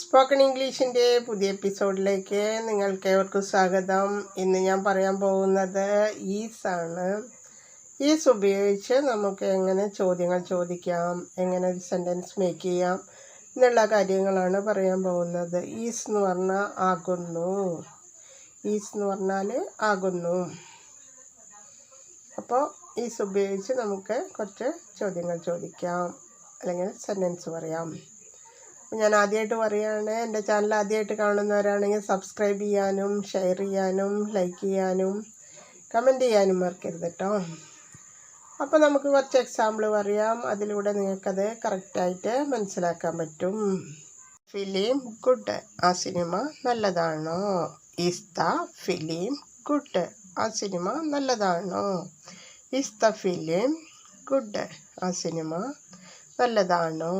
Spoken ഇംഗ്ലീഷിന്റെ പുതിയ എപ്പിസോഡിലേക്ക് നിങ്ങൾക്ക് ഏവർക്കും സ്വാഗതം. ഇന്ന് ഞാൻ പറയാൻ പോകുന്നത് ഈസ് ആണ് ഈസ് ഉപയോഗിച്ച് നമുക്ക് എങ്ങനെ ചോദ്യങ്ങൾ ചോദിക്കാം എങ്ങനെ ഒരു സെന്റൻസ് മേക്ക് ചെയ്യാം എന്നുള്ള കാര്യങ്ങളാണ് പറയാൻ പോകുന്നത്. ഈസ് എന്ന് പറഞ്ഞാൽ ആകുന്നു. ഈസ് എന്ന് പറഞ്ഞാൽ ആകുന്നു. അപ്പോൾ ഈസ് ഉപയോഗിച്ച് നമുക്ക് കുറച്ച് ചോദ്യങ്ങൾ ചോദിക്കാം അല്ലെങ്കിൽ സെന്റൻസ് പറയാം. ഞാൻ ആദ്യമായിട്ട് പറയുകയാണ് എന്റെ ചാനൽ ആദ്യമായിട്ട് കാണുന്നവരാണെങ്കിൽ സബ്സ്ക്രൈബ് ചെയ്യാനും ഷെയർ ചെയ്യാനും ലൈക്ക് ചെയ്യാനും കമന്റ് ചെയ്യാനും മറക്കരുത് കേട്ടോ അപ്പോൾ നമുക്ക് കുറച്ച് എക്സാമ്പിൾ പറയാം. അതിലൂടെ നിങ്ങൾക്കത് കറക്റ്റായിട്ട് മനസ്സിലാക്കാൻ പറ്റും. ഫിലിം ഗുഡ് ആ സിനിമ നല്ലതാണോ? ഈസ് ദ ഫിലിം ഗുഡ് ആ സിനിമ നല്ലതാണോ? ഈസ് ദ ഫിലിം ഗുഡ് ആ സിനിമ നല്ലതാണോ?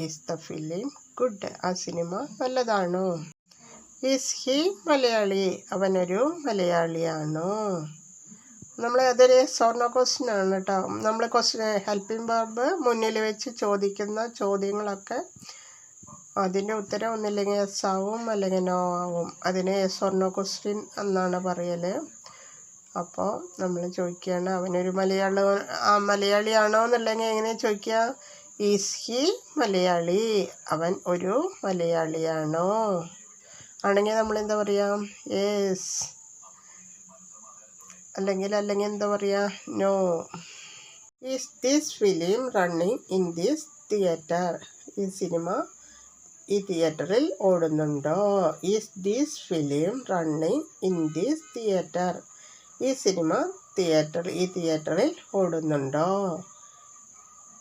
Is the film good. ആ സിനിമ നല്ലതാണോ? Is he Malayali? അവനൊരു മലയാളിയാണോ? നമ്മൾ അതൊരു സ്വർണ ക്വസ്റ്റ്യൻ ആണ് കേട്ടോ. നമ്മൾ ക്വസ്റ്റ്യൻ ഹെൽപ്പിംഗ് ബാബ് മുന്നിൽ വെച്ച് ചോദിക്കുന്ന ചോദ്യങ്ങളൊക്കെ അതിന്റെ ഉത്തരം ഒന്നില്ലെങ്കിൽ എസ് ആവും അല്ലെങ്കിൽ നോ ആവും. അതിന് സ്വർണ ക്വസ്റ്റ്യൻ എന്നാണ് പറയൽ അപ്പോൾ നമ്മൾ ചോദിക്കുകയാണ് അവനൊരു മലയാള മലയാളിയാണോ എന്നുണ്ടെങ്കിൽ എങ്ങനെ ചോദിക്കുക? Is he Malayali. അവൻ ഒരു മലയാളിയാണോ? ആണെങ്കിൽ നമ്മൾ എന്താ പറയുക യേസ്. അല്ലെങ്കിൽ അല്ലെങ്കിൽ എന്താ പറയുക no. Is this film running in this theatre ഈ സിനിമ ഈ തിയേറ്ററിൽ ഓടുന്നുണ്ടോ? Is this film running in this theatre ഈ സിനിമ തിയേറ്റർ ഈ തിയേറ്ററിൽ ഓടുന്നുണ്ടോ?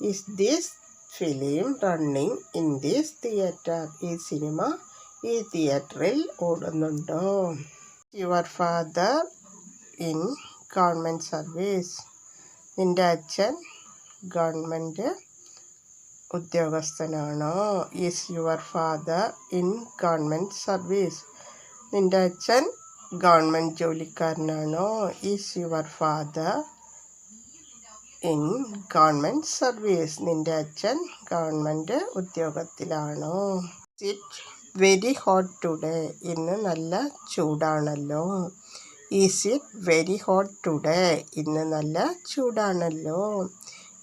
Is this film running in this theatre. ഈ സിനിമ ഈ തിയേറ്ററിൽ ഓടുന്നുണ്ടോ? Your father in government service. നിന്റെ അച്ഛൻ government ഉദ്യോഗസ്ഥനാണോ? Is your father in government service. നിന്റെ അച്ഛൻ government ജോലിക്കാരനാണോ? Is your father in government service. നിന്റെ അച്ഛൻ government ഉദ്യോഗത്തിലാണോ? It very hot today ഇന്ന് നല്ല ചൂടാണല്ലോ. Is it very hot today ഇന്ന് നല്ല ചൂടാണല്ലോ.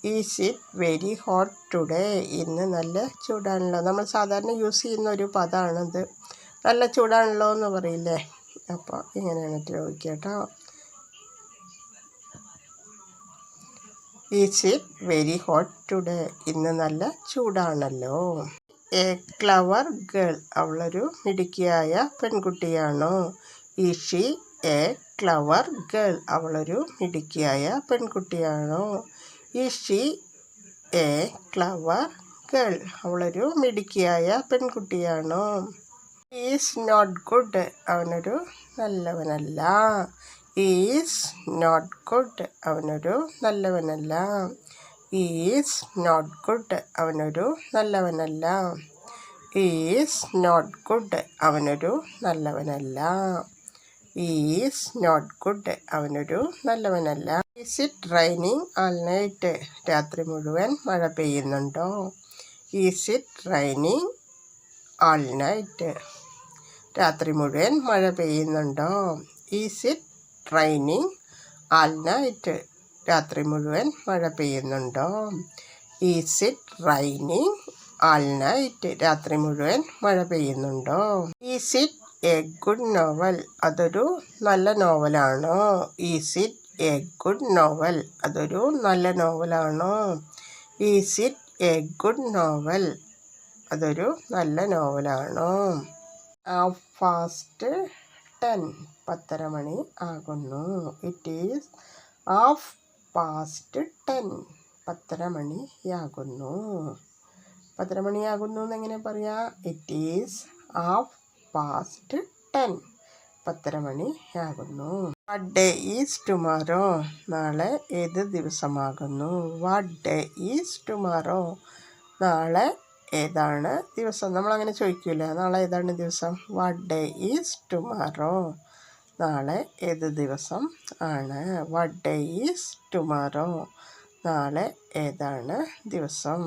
Is it very hot today ഇന്ന് നല്ല ചൂടാണല്ലോ. നമ്മൾ സാധാരണ യൂസ് ചെയ്യുന്ന ഒരു പദമാണത് നല്ല ചൂടാണല്ലോ എന്ന് പറയില്ലേ? അപ്പോൾ ഇങ്ങനെയാണ് ചോദിക്കുക കേട്ടോ. Is it very hot today ഇന്ന് നല്ല ചൂടാണല്ലോ. എ ക്ലവർ ഗേൾ അവളൊരു മിടുക്കിയായ പെൺകുട്ടിയാണോ? Is she a clever girl അവളൊരു മിടുക്കിയായ പെൺകുട്ടിയാണോ? Is she a clever girl അവളൊരു മിടുക്കിയായ പെൺകുട്ടിയാണോ? ഈസ് നോട്ട് ഗുഡ് അവനൊരു നല്ലവനല്ല. Is not good. അവനൊരു നല്ലവനല്ല. Is not good. അവനൊരു നല്ലവനല്ല. Is not good. അവനൊരു നല്ലവനല്ല. Is not good. അവനൊരു നല്ലവനല്ല. Is it raining all night. രാത്രി മുഴുവൻ മഴ പെയ്യുന്നുണ്ടോ? Is it raining all night. രാത്രി മുഴുവൻ മഴ പെയ്യുന്നുണ്ടോ? Is it raining all night രാത്രി മുഴുവൻ മഴ പെയ്യുന്നുണ്ടോ? Is it raining all night രാത്രി മുഴുവൻ മഴ പെയ്യുന്നുണ്ടോ? Is it a good novel അതൊരു നല്ല നോവലാണോ? Is it a good novel അതൊരു നല്ല നോവലാണോ? Is it a good novel അതൊരു നല്ല നോവലാണോ? ഫാസ്റ്റ് ടെൻ പത്തര മണി ആകുന്നു. It is half past ten പത്തര മണിയാകുന്നു പത്തര മണിയാകുന്നു എന്നെങ്ങനെ പറയാം? It is half past ten പത്തര മണിയാകുന്നു വാട്ട് ഡേ ഈസ് ടുമാറോ നാളെ ഏത് ദിവസമാകുന്നു? വാട്ട് ഡേ ഈസ് ടുമാറോ നാളെ ഏതാണ് ദിവസം? നമ്മളങ്ങനെ ചോദിക്കില്ല? നാളെ ഏതാണ് ദിവസം? വാട്ട് ഡേ ഈസ് ടുമാറോ നാളെ ഏത് ദിവസം ആണ്? വട്ട് ഡേ ഈസ് ടുമാറോ നാളെ ഏതാണ് ദിവസം?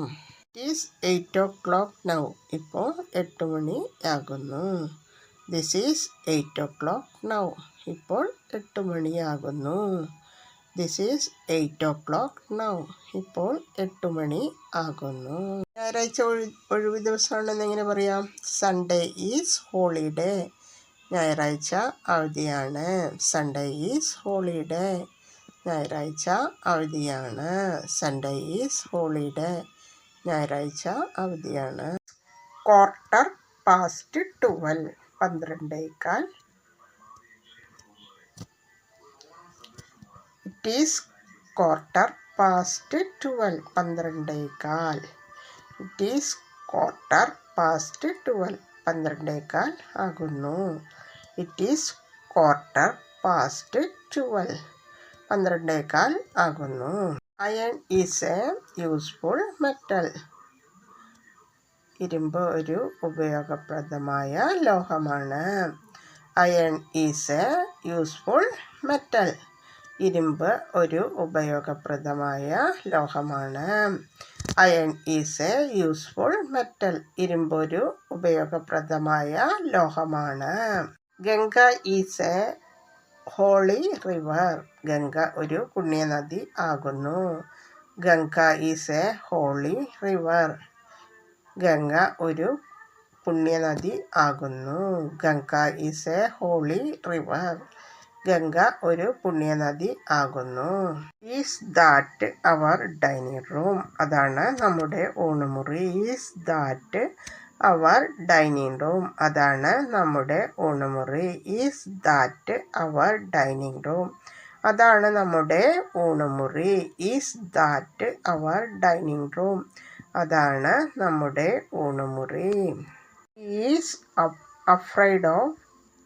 It is eight o'clock now ഇപ്പോൾ എട്ട് മണിയാകുന്നു this is eight o'clock now ഇപ്പോൾ എട്ട് മണിയാകുന്നു this is eight o'clock now ഇപ്പോൾ എട്ട് മണി ആകുന്നു. ഞായറാഴ്ച ഒഴി ഒഴിവ് ദിവസമാണെന്ന് എങ്ങനെ പറയാം? സൺഡേ ഈസ് ഹോളിഡേ ഞായറാഴ്ച അവധിയാണ്. സൺഡേ ഈസ് ഹോളിഡേ ഞായറാഴ്ച അവധിയാണ്. സൺഡേ ഈസ് ഹോളിഡേ ഞായറാഴ്ച അവധിയാണ്. Quarter past twelve പന്ത്രണ്ടേക്കാൽ it is quarter past twelve പന്ത്രണ്ടേക്കാൽ it is quarter past twelve പന്ത്രണ്ടേക്കാൽ ആകുന്നു. It is quarter past twelve പന്ത്രണ്ടേക്കാൽ ആകുന്നു. Iron is a useful metal ഇരുമ്പ് ഒരു ഉപയോഗപ്രദമായ ലോഹമാണ്. Iron is a useful metal ഇരുമ്പ് ഒരു ഉപയോഗപ്രദമായ ലോഹമാണ്. Iron is a useful metal ഇരുമ്പ് ഒരു ഉപയോഗപ്രദമായ ലോഹമാണ്. Ganga is a holy river Ganga ഒരു പുണ്യനദി ആകുന്നു. Ganga is a holy river Ganga ഒരു പുണ്യനദി ആകുന്നു. Ganga is a holy river Ganga ഒരു പുണ്യനദി ആകുന്നു. Is that our dining room അതാണ് നമ്മുടെ ഊണുമുറി is that our dining room അതാണ് നമ്മുടെ ഊണുമുറി is that our dining room അതാണ് നമ്മുടെ ഊണുമുറി is that our dining room അതാണ് നമ്മുടെ ഊണുമുറി ഈസ് അഫ്രൈഡ് ഓഫ്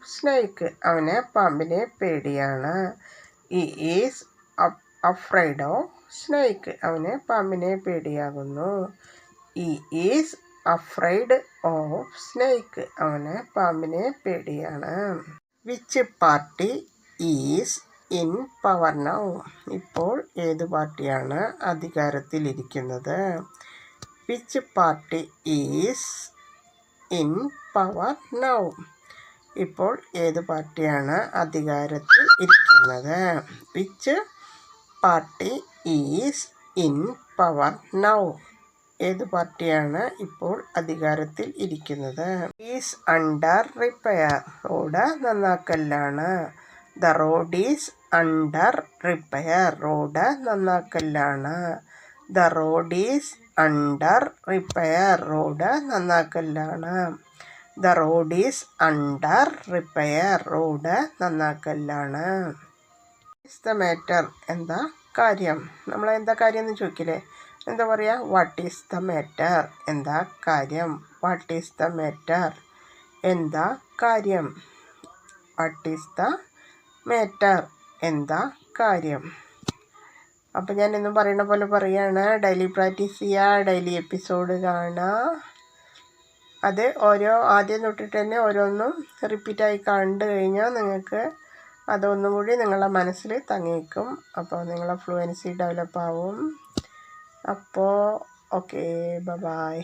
സ്നേക്ക് അവന് പാമ്പിനെ പേടിയാണ്. ഈ ഈസ് അഫ്രൈഡ് ഓഫ് സ്നേക്ക് അവന് പാമ്പിനെ പേടിയാകുന്നു. ഈ ഈസ് അഫ്രൈഡ് ഓഫ് സ്നേക്ക് അവന് പാമ്പിനെ പേടിയാണ്. Which party is in power now ഇപ്പോൾ ഏത് പാർട്ടിയാണ് അധികാരത്തിലിരിക്കുന്നത്? Which party is in power now ഇപ്പോൾ ഏത് പാർട്ടിയാണ് അധികാരത്തിൽ ഇരിക്കുന്നത്? Which party is in power now ഏത് പാർട്ടിയാണ് ഇപ്പോൾ അധികാരത്തിൽ ഇരിക്കുന്നത്? Is under repair road നന്നാക്കല്ലാണ്. The road is under repair road നന്നാക്കല്ലാണ്. The road is under repair road നന്നാക്കല്ലാണ്. The road is under repair road നന്നാക്കലാണ്. Is the matter എന്താ കാര്യം? നമ്മൾ എന്താ കാര്യം എന്ന് ചോദിക്കില്ലേ? എന്താ പറയുക വാട്ട് ഈസ് ദ മാറ്റർ എന്താ കാര്യം? വാട്ട് ഈസ് ദ മാറ്റർ എന്താ കാര്യം? വാട്ട് ഈസ് ദ മാറ്റർ എന്താ കാര്യം? അപ്പം ഞാൻ എന്നും പറയുന്ന പോലെ പറയുകയാണ് ഡെയിലി പ്രാക്ടീസ് ചെയ്യുക ഡെയിലി എപ്പിസോഡ് കാണുക അത് ഓരോ ആദ്യം തൊട്ടിട്ട് തന്നെ ഓരോന്നും റിപ്പീറ്റായി കണ്ടു കഴിഞ്ഞാൽ നിങ്ങൾക്ക് അതൊന്നും കൂടി നിങ്ങളുടെ മനസ്സിൽ തങ്ങിക്കും അപ്പോൾ നിങ്ങളെ ഫ്ലുവൻസി ഡെവലപ്പ് ആവും. അപ്പോൾ ഓക്കെ ബ ബായ്